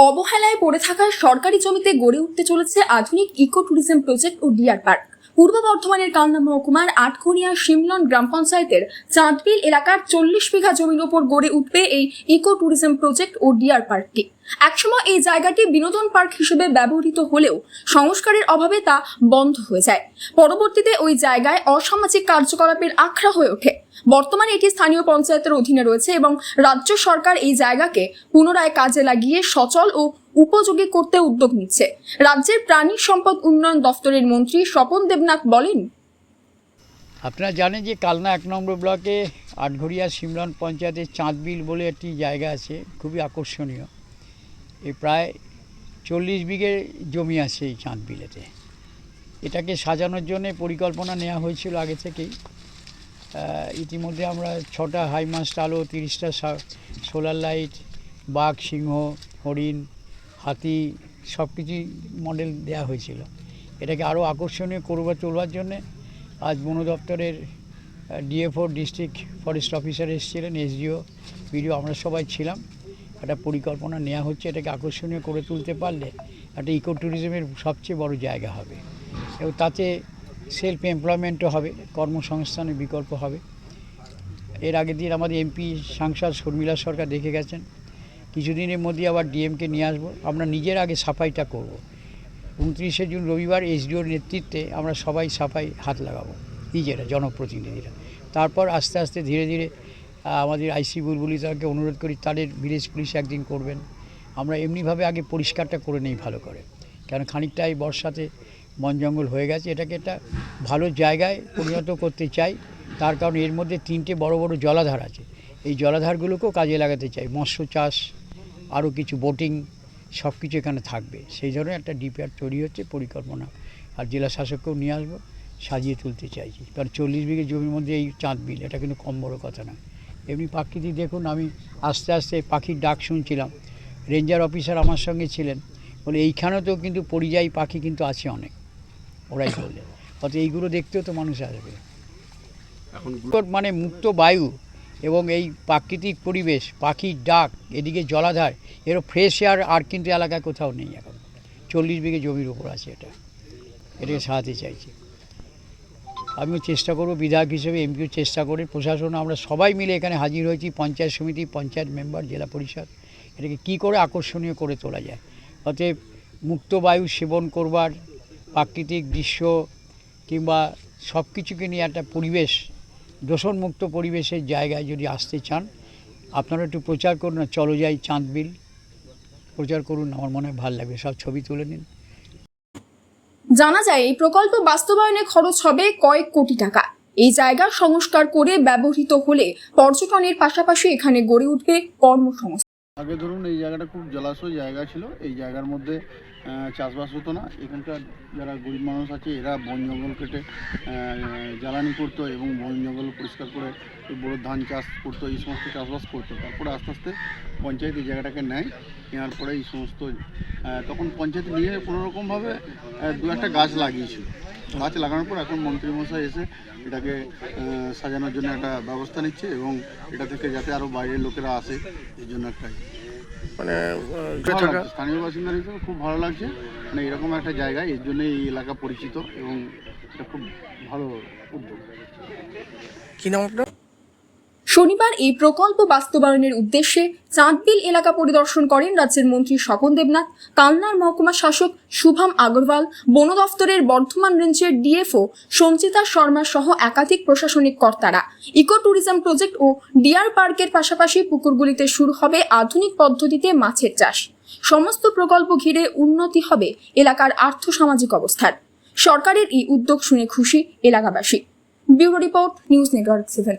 অবহেলায় পড়ে থাকা সরকারি জমিতে গড়ে উঠতে চলেছে আধুনিক ইকো ট্যুরিজম প্রজেক্ট ও ডিয়ার পার্ক পূর্ব বর্ধমানের কালনা মহকুমার আটখনিয়া শিমলন গ্রাম পঞ্চায়েতের চাঁদবিল এলাকার চল্লিশ বিঘা জমির ওপর গড়ে উঠবে এই ইকো ট্যুরিজম প্রজেক্ট ও ডিয়ার পার্কটি। একসময় এই জায়গাটি বিনোদন পার্ক হিসেবে ব্যবহৃত হলেও সংস্কারের অভাবে তা বন্ধ হয়ে যায়। পরবর্তীতে ওই জায়গায় অসামাজিক কার্যকলাপের আখড়া হয়ে ওঠে। বর্তমানে এটি স্থানীয় পঞ্চায়েতের অধীনে রয়েছে এবং রাজ্য সরকার এই জায়গাকে পুনরায় কাজে লাগিয়ে সচল ও উপযোগী করতে উদ্যোগ নিচ্ছে। রাজ্যের প্রাণী সম্পদ উন্নয়ন দফতরের মন্ত্রী স্বপন দেবনাথ বলেন, আপনারা জানেন যে কালনা এক নম্বর ব্লকে আটঘরিয়া সিমরন পঞ্চায়েতের চাঁদবিল বলে একটি জায়গা আছে, খুবই আকর্ষণীয়। এই প্রায় চল্লিশ বিঘে জমি আছে এই চাঁদবিলেতে। এটাকে সাজানোর জন্য পরিকল্পনা নেওয়া হয়েছিল আগে থেকেই। ইতিমধ্যে আমরা ছটা হাইমাস্ট আলো, তিরিশটা সোলার লাইট, বাঘ, সিংহ, হরিণ হাতি সব কিছুই মডেল দেওয়া হয়েছিল। এটাকে আরও আকর্ষণীয় করবার তোলবার জন্যে আজ বন দপ্তরের ডিএফও ডিস্ট্রিক্ট ফরেস্ট অফিসার এসেছিলেন এসডিও বিডিও আমরা সবাই ছিলাম। একটা পরিকল্পনা নেওয়া হচ্ছে, এটাকে আকর্ষণীয় করে তুলতে পারলে একটা ইকো ট্যুরিজমের সবচেয়ে বড় জায়গা হবে। এবং তাতে সেলফ এমপ্লয়মেন্টও হবে, কর্মসংস্থানের বিকল্প হবে। এর আগের দিন আমাদের এমপি সাংসদ শর্মিলা সরকার দেখে গেছেন। কিছুদিনের মধ্যে আবার ডিএমকে নিয়ে আসব। আমরা নিজের আগে সাফাইটা করব। উনত্রিশে জুন রবিবার এসডিওর নেতৃত্বে আমরা সবাই সাফাই হাত লাগাবো। নিজেরা জনপ্রতিনিধিরা। তারপর আস্তে আস্তে ধীরে ধীরে আমাদের আইসি বুলবুলি তাকে অনুরোধ করি, তাদের ভিলেজ পুলিশ একদিন করবেন। আমরা এমনিভাবে আগে পরিষ্কারটা করে নেই ভালো করে। কারণ খানিকটা এই বর্ষাতে বন জঙ্গল হয়ে গেছে, এটাকে একটা ভালো জায়গায় পরিণত করতে চাই। তার কারণ এর মধ্যে তিনটে বড় বড় জলাধার আছে। এই জলাধারগুলোকেও কাজে লাগাতে চাই। মৎস্য চাষ আরও কিছু বোটিং সব কিছু এখানে থাকবে। সেই ধরনের একটা ডিপিআর তৈরি হচ্ছে পরিকল্পনা। আর জেলা শাসককেও নিয়ে আসব সাজিয়ে তুলতে চাইছি। কারণ চল্লিশ বিঘে জমির মধ্যে এই চাঁদ বিল এটা কিন্তু কম বড় কথা না এমনি প্রাকৃতিক দেখুন আমি আস্তে আস্তে পাখির ডাক শুনছিলাম। রেঞ্জার অফিসার আমার সঙ্গে ছিলেন। বলে এইখানেও কিন্তু পরিযায়ী পাখি কিন্তু আছে অনেক। ওরাই বললেন। অত এইগুলো দেখতেও তো মানুষ আসবে। এখন মানে মুক্ত বায়ু এবং এই প্রাকৃতিক পরিবেশ, পাখির ডাক, এদিকে জলাধার এরও ফ্রেশ এয়ার আর কিন্তু এলাকায় কোথাও নেই এখন। চল্লিশ বিঘে জমির উপর আছে এটা। এটাকে সাজাতে চাইছি। আমিও চেষ্টা করব, বিধায়ক হিসেবে, এমপিও চেষ্টা করে। প্রশাসন, আমরা সবাই মিলে এখানে হাজির হয়েছি, পঞ্চায়েত সমিতি, পঞ্চায়েত মেম্বার, জেলা পরিষদ। এটাকে কী করে আকর্ষণীয় করে তোলা যায়? অতএব মুক্ত বায়ু সেবন করবার, প্রাকৃতিক দৃশ্য কিংবা সব কিছুকে নিয়ে একটা পরিবেশ দূষণমুক্ত পরিবেশের জায়গায় যদি আসতে চান আপনারা একটু প্রচার করুন না চলো যাই চাঁদবিল। প্রচার করুন আমার মনে হয় ভালো লাগবে। সব ছবি তুলে নিন। জানা যায় এই প্রকল্প বাস্তবায়নে খরচ হবে কয়েক কোটি টাকা। এই জায়গা সংস্কার করে ব্যবহৃত হলে পর্যটনের পাশাপাশি এখানে গড়ে উঠবে কর্মসংস্থান আগে ধরুন এই জায়গাটা খুব জলাশয় জায়গা ছিল। এই জায়গার মধ্যে চাষবাস হতো না। এখানকার যারা গরিব মানুষ আছে, এরা বন জঙ্গল কেটে জ্বালানি করতো এবং বন জঙ্গল পরিষ্কার করে বড় ধান চাষ করতো, এই সমস্ত চাষবাস করতো। তারপরে আস্তে আস্তে পঞ্চায়েত এই জায়গাটাকে নেয়, নেওয়ার পরে এই সমস্ত তখন পঞ্চায়েত নিয়ে কোনোরকমভাবে দু একটা গাছ লাগিয়েছিল। গাছ লাগানোর পর এখন মন্ত্রীমশাই এসে এটাকে সাজানোর জন্য একটা ব্যবস্থা নিচ্ছে এবং এটা থেকে যাতে আরও বাইরের লোকেরা আসে এই জন্য একটা মানে স্থানীয় বাসিন্দা হিসেবে খুব ভালো লাগছে। মানে এরকম একটা জায়গা এর জন্য এই এলাকা পরিচিত এবং এটা খুব ভালো উদ্যোগ। কি নাম আপনার? শনিবার এই প্রকল্প বাস্তবায়নের উদ্দেশ্যে চাঁদবিল এলাকা পরিদর্শন করেন রাজ্যের মন্ত্রী স্বপন দেবনাথ, কালনার মহকুমা শাসক শুভম আগরওয়াল, বন দফতরের বর্ধমান রেঞ্জের ডিএফও সঞ্চিতা শর্মা সহ একাধিক প্রশাসনিক কর্তারা। ইকো ট্যুরিজম প্রজেক্ট ও ডিয়ার পার্কের পাশাপাশি পুকুরগুলিতে শুরু হবে আধুনিক পদ্ধতিতে মাছের চাষ। সমস্ত প্রকল্প ঘিরে উন্নতি হবে এলাকার আর্থসামাজিক অবস্থার। সরকারের এই উদ্যোগ শুনে খুশি এলাকাবাসী। Bureau report news network seven.